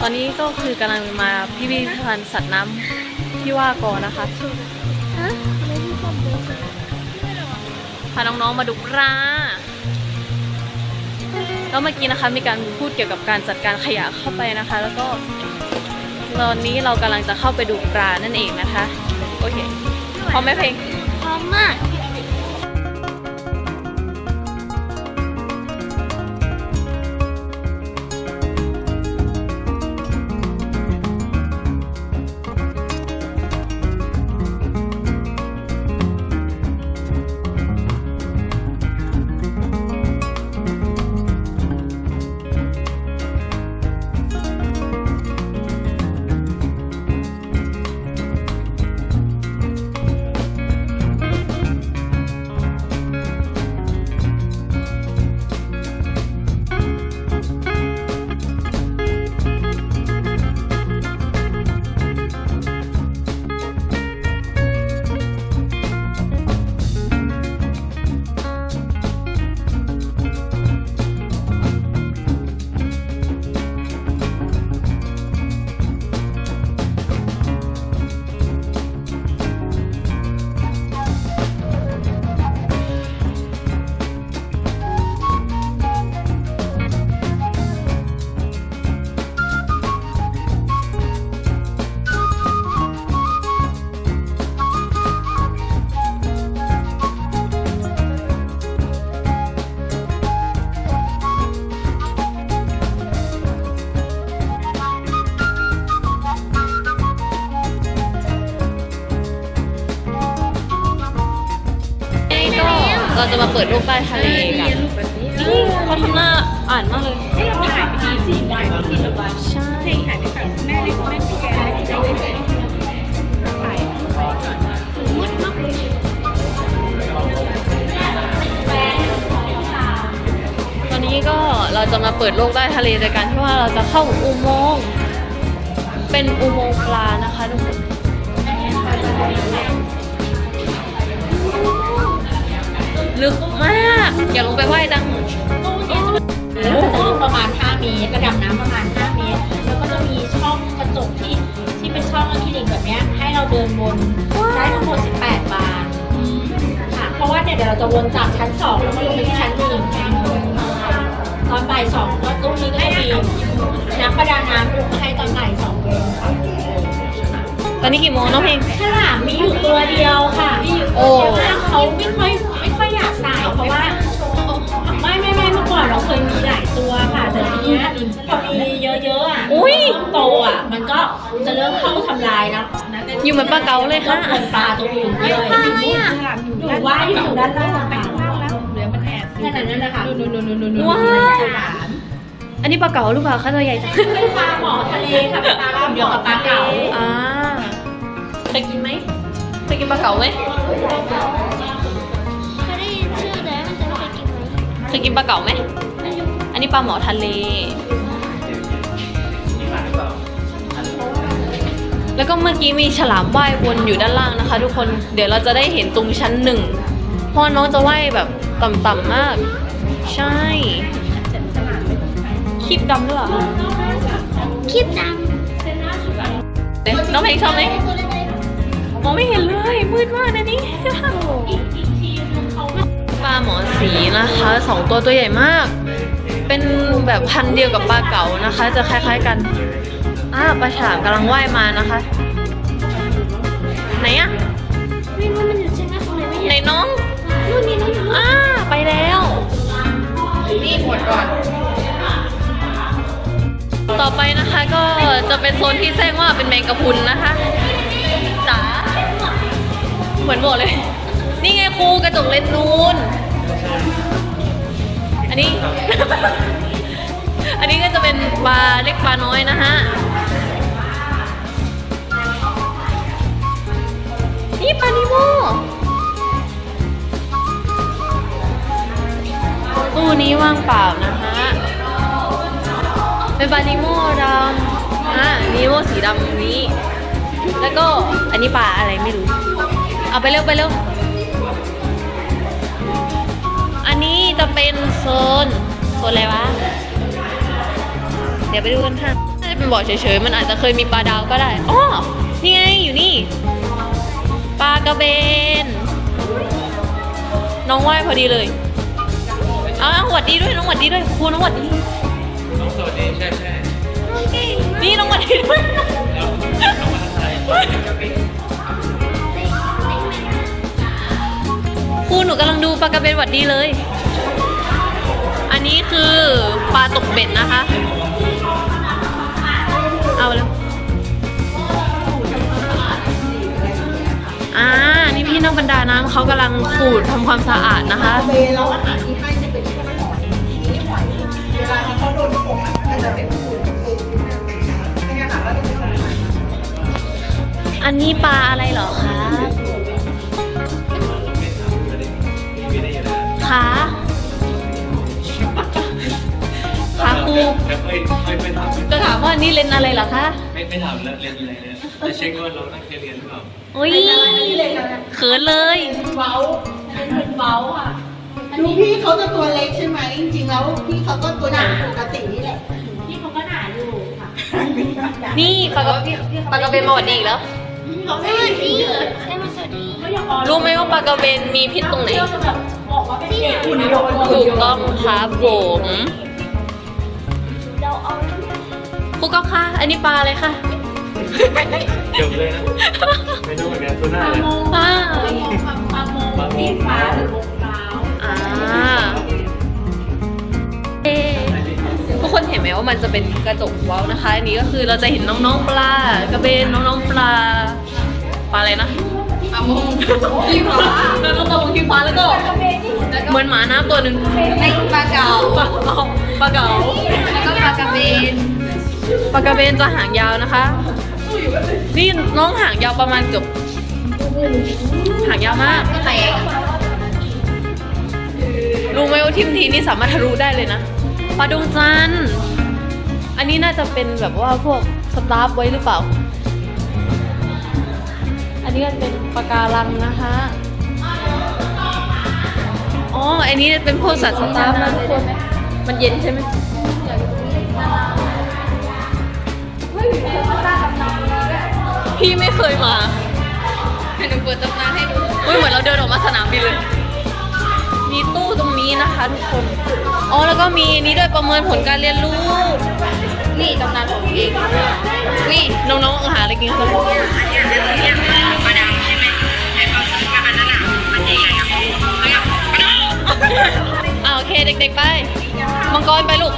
ตอนนี้ก็คือกำลังมาพิพิธภัณฑ์สัตว์น้ำที่ว่ากอนะคะฮะไม่ได้ชมเลยพาน้องๆมาดูปลาแล้วเมื่อกี้นะคะมีการพูดเกี่ยวกับการจัดการขยะเข้าไปนะคะ แล้วก็ตอนนี้เรากำลังจะเข้าไปดูปลานั่นเองนะคะ โอเคพร้อมไหมเพลงพร้อมมาก เราจะมาเปิดโลกใต้ทะเลกันนี่เขาทำหน้าอ่านมากเลยให้เราถ่ายไปทีสี่วันสี่วันใช่ถ่ายไปกับแม่เล็กแม่พี่แกถ่ายมืดมากเลยตอนนี้ก็เราจะมาเปิดโลกใต้ทะเลโดยการที่ว่าเราจะเข้าอุโมงค์เป็นอุโมงค์ปลานะคะทุกคน ลึกมากอย่าลงไปว่ายดังแล้วก็จะลึกประมาณ 5 เมตร ระดับน้ำประมาณ 5 เมตร แล้วก็จะมีช่องกระจกที่ที่เป็นช่องอะคริลิกแบบเนี้ยให้เราเดินวนได้ทั้งหมด 18 บานค่ะเพราะว่าเนี่ยเดี๋ยวเราจะวนจากชั้น 2 แล้วก็ลงไปที่ชั้นหนึ่งตอนบ่ายสองก็ตู้นี้ก็จะมีนักประดาน้ำลงให้ตอนบ่ายสองโมงค่ะตอนนี้กี่โมงน้องเพลงฉลามมีอยู่ตัวเดียวค่ะมีอยู่ตัวเดียวมากเขาไม่ค่อยไม่ เมื่อก่อนเราเคยมีหลายตัวค่ะ แต่ทีเนี้ยพอมีเยอะๆอะอุ๊ยเริ่มโตอะ มันก็จะเริ่มเข้าทำลายแล้วอยู่เหมือนปลาเก๋าเลยก็ค่ะคนปลาตัวอื่นด้วยอยู่ว่ายอยู่ด้านล่างไปข้างล่างแล้วเหลือมันแอบนั่นน่ะนั่นนะคะนู่นนู่นนู่นนู่นว้าวฉลามอันนี้ปลาเก๋าหรือเปล่าคะตัวใหญ่จังเป็นปลาหมอทะเลค่ะเป็นปลากลุ่มเดียวกับปลาเก๋าอ่าเคยกินไหมเคยกินปลาเก๋าไหม ยกินปลาเก๋าไหม อันนี้ปลาหมอทะเล แล้วก็เมื่อกี้มีฉลามว่ายวนอยู่ด้านล่างนะคะ ทุกคน เดี๋ยวเราจะได้เห็นตรงชั้นหนึ่งเพราะน้องจะว่ายแบบต่ำๆมาก ใช่ คลิปดำด้วยเหรอคลิปดเอ๊ะน้องเพลงชอบไหมมองไม่เห็นเลยมืดมากนะนี่ ลาหมอสีนะคะสองตัวตัวใหญ่มาก เป็นแบบพันธุ์เดียวกับปลาเก๋านะคะ จะคล้าย ๆกันอ่าปลาฉลามกำลังว่ายมานะคะ ไหนอะำไม่รู้มันอยู่ใช่ไหมตรงไหนไม่ไหนเห็นน้องนู่นนี่นู่นนี่อ่าไปแล้ว นี่หมดก่อน ต่อไปนะคะก็จะเป็นโซนที่แจ้งว่าเป็นแมงกะพรุนนะคะจ๋าเหมือนบอกเลย นี่ไงครูกระจกเลนส์นูน อันนี้ อันนี้ก็จะเป็นปลาเล็กปลาน้อยนะฮะ นี่ปลานิโมตู้นี้ว่างเปล่านะฮะ เป็นปลานิโมดำอ่านิโมสีดำตรงนี้ แล้วก็อันนี้ปลาอะไรไม่รู้ เอาไปเร็วไปเร็ว จะเป็นโซนโซนอะไรวะ เดี๋ยวไปดูกันค่ะจะเป็นบ่อเฉยๆ มันอาจจะเคยมีปลาดาวก็ได้อ๋อนี่ไงอยู่นี่ ปลากระเบน น้องว่ายพอดีเลยอ้าหวัดดีด้วยน้องหวัดดีด้วยครูน้องหวัดดีน้องสวัสดีใช่ใช่นี่น้องหวัดดีด้วยครูหนูกำลังดูปลากระเบนหวัดดีเลย นี้คือปลาตกเบ็ดนะคะ เอาแล้วอ่า นี่พี่นักบรรดาน้ำเขากำลังขูดทำความสะอาดนะคะเวล้วอาหารที่ให้จะเป็นแค่หอยนี่หอยเวลาที่เขาโดนกบอะก็จะเป็นฝุ่นฝุ่นไม่งั้นค่ะก็จะเป็นอันนี้ปลาอะไรเหรอคะไม่ได้ยินนะ ไม่ไม่ไม่ไม่ถามจะถามว่านี่เลนอะไรเหรอคะไม่ไม่ถามแล้วเรียนอะไรเนี่ยจะเช็คว่าเราตั้งใจเรียนหรือเปล่าอุ้ยเขินเลยเว้าเป็นเว้าอะดูพี่เขาจะตัวเล็กใช่ไหมจริงๆแล้วพี่เขาก็ตัวใหญ่ปกตินี่แหละ พี่เขาก็หนาอยู่ค่ะนี่ปลากระปลากระเบนมาหวัดดีอีกแล้วเขาสไม่วัสดีดีเลยใช่ไหมสวัสดีไม่อยากออกรู้ไหมว่าปลากระเบนมีพิษตรงไหนเที่ยวจะแบบบอกว่าเป็นเด็กคุณโยนถูกต้องครับผมเราเอา ครูก็ค่ะอันนี้ปลาอะไรคะเดี๋ยวเลยนะไม่รู้เหมือนกันตัวหน้าปลาเลยโมงปลาปลาโมงปลาโมงที่ฟ้าหรือวงกลาวอ่าเอ๊ะทุกคนเห็นไหมว่ามันจะเป็นกระจกเว้านะคะ อันนี้ก็คือเราจะเห็นน้องๆปลากระเบนน้องๆปลาปลาอะไรนะปลามงที่ฟ้าแล้วก็ปลามงที่ฟ้าแล้วก็เหมือนหมาน้ำตัวหนึ่งไอ้ปลาเก๋าปลาปลาเก๋าแล้วก็ปลากระเบน ปลากระเบนจะหางยาวนะคะ นี่น้องหางยาวประมาณเกือบหางยาวมากแตกรู้ไหมว่าทิมทีนี่สามารถทะลุได้เลยนะปลาดวงจันทร์อันนี้น่าจะเป็นแบบว่าพวกสตาฟไว้หรือเปล่า อันนี้ก็เป็นปะการังนะคะอ๋อ อันนี้เป็นพวกสัตว์สตาฟนะทุกคน มันเย็นใช่ไหม พี่ไม่เคยมาให้หนูเปิดตำนานให้ดูอุ้ยเหมือนเราเดินออกมาสนามบินเลย มีตู้ตรงนี้นะคะทุกคน อ๋อแล้วก็มีนี่ด้วยประเมินผลการเรียนรู้ นี่ตำนานของเอง นี่น้องๆหาอะไรกินกันอ่าโอเคเด็กๆไป มังกรไปลูก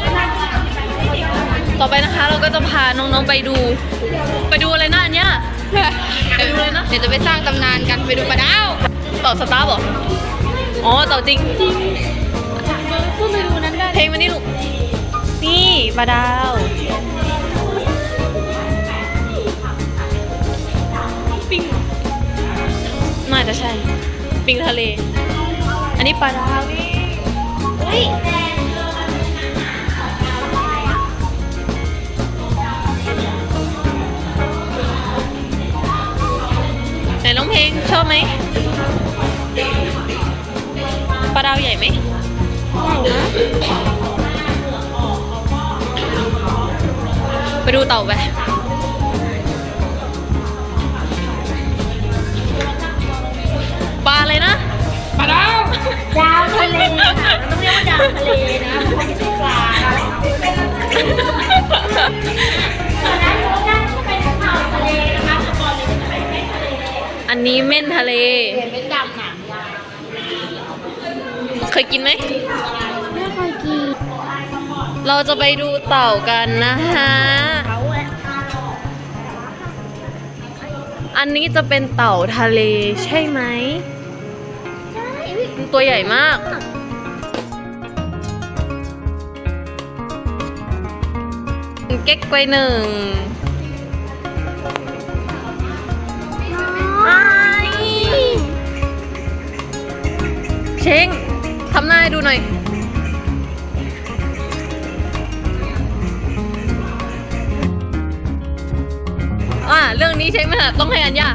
ต่อไปนะคะเราก็จะพาน้องๆไปดู ไปดูอะไรนะอันเนี้ยไปดูเลยนะเดี๋ยวจะไปสร้างตำนานกันไปดูปลาดาวต่อสตาร์บออ๋อต่อจริงจริงพูดไปดูนั้นได้เพลงมานี่ลูกนี่ปลาดาวปิงน่าจะใช่ ปิงทะเล อันนี้ปลาดาวนี่ เฮ้ยไหนน้องเพลงชอบไหมปลาดาวใหญ่ไหมไปดูเต่าไปปลาอะไรนะปลาดาวดาวทะเลค่ะมันต้องเรียกว่าดาวทะเลนะเพราะไม่ใช่ปลา นนี้เม่นทะเล เป็นดำหนังยาวเคยกินไหม ไม่เคยกินเราจะไปดูเต่ากันนะคะเขาอะอันนี้จะเป็นเต่าทะเลใช่ไหม ใช่มันตัวใหญ่มาก เก๊กไปหนึ่ง ช้งทำหน้าให้ดูหน่อย อ่าเรื่องนี้เช้งไม่ถนัดต้องให้อัญญา